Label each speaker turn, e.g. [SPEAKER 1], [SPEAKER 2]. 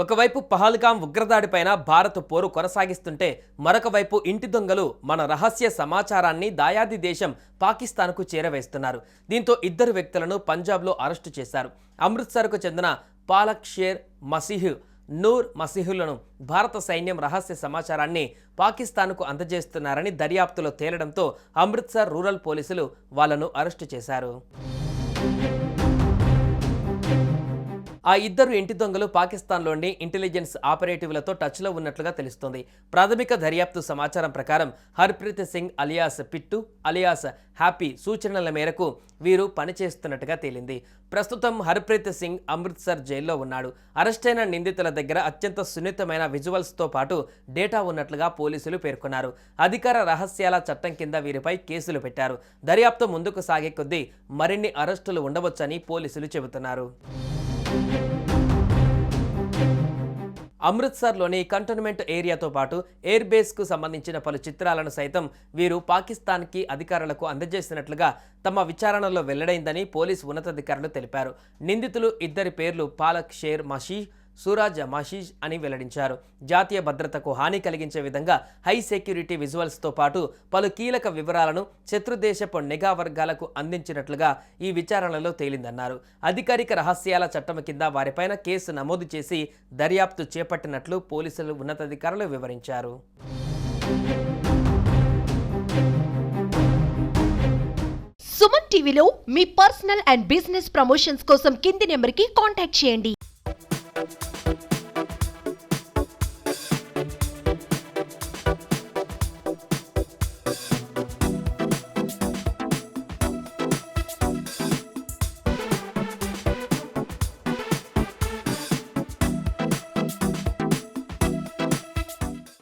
[SPEAKER 1] ఒకవైపు పహల్గాం ఉగ్రదాడిపైన భారత్ పోరు కొనసాగిస్తుంటే మరొక వైపు ఇంటి దొంగలు మన రహస్య సమాచారాన్ని దాయాది దేశం పాకిస్తాన్కు చేరవేస్తున్నారు. దీంతో ఇద్దరు వ్యక్తులను పంజాబ్లో అరెస్టు చేశారు. అమృత్సర్కు చెందిన పాలక్ షేర్ మసీహ్ నూర్ మసీహులను భారత సైన్యం రహస్య సమాచారాన్ని పాకిస్తాన్కు అందజేస్తున్నారని దర్యాప్తులో తేలడంతో అమృత్సర్ రూరల్ పోలీసులు వాళ్ళను అరెస్టు చేశారు. ఆ ఇద్దరు ఇంటి దొంగలు పాకిస్తాన్లోని ఇంటెలిజెన్స్ ఆపరేటివ్లతో టచ్లో ఉన్నట్లుగా తెలుస్తోంది. ప్రాథమిక దర్యాప్తు సమాచారం ప్రకారం Harpreet Singh alias Pittu alias Happy సూచనల మేరకు వీరు పనిచేస్తున్నట్టుగా తేలింది. ప్రస్తుతం హర్ప్రీత్ సింగ్ అమృత్సర్ జైల్లో ఉన్నాడు. అరెస్టైన నిందితుల దగ్గర అత్యంత సున్నితమైన విజువల్స్తో పాటు డేటా ఉన్నట్లుగా పోలీసులు పేర్కొన్నారు. అధికార రహస్యాల చట్టం కింద వీరిపై కేసులు పెట్టారు. దర్యాప్తు ముందుకు సాగే కొద్దీ మరిన్ని అరెస్టులు ఉండవచ్చని పోలీసులు చెబుతున్నారు. అమృత్సర్లోని కంటోన్మెంట్ ఏరియాతో పాటు ఎయిర్ బేస్కు సంబంధించిన పలు చిత్రాలను సైతం వీరు పాకిస్తాన్కి అధికారులకు అందజేసినట్లుగా తమ విచారణలో వెల్లడైందని పోలీసు ఉన్నతాధికారులు తెలిపారు. నిందితులు ఇద్దరి పేర్లు పాలక్ షేర్ మషీ సూరాజ్ మషీజ్ అని వెల్లడించారు. జాతీయ భద్రతకు హాని కలిగించే విధంగా హై సెక్యూరిటీ విజువల్స్తో పాటు పలు కీలక వివరాలను శత్రుదేశపు నిఘా వర్గాలకు అందించినట్లుగా ఈ విచారణలో తేలిందన్నారు. అధికారిక రహస్యాల చట్టం కింద వారిపైన కేసు నమోదు చేసి దర్యాప్తు చేపట్టినట్లు పోలీసులు ఉన్నతాధికారులు వివరించారు.
[SPEAKER 2] సుమన్ టీవీలో మీ పర్సనల్ అండ్ బిజినెస్ ప్రమోషన్స్ కోసం కింది నెంబర్కి కాంటాక్ట్ చేయండి.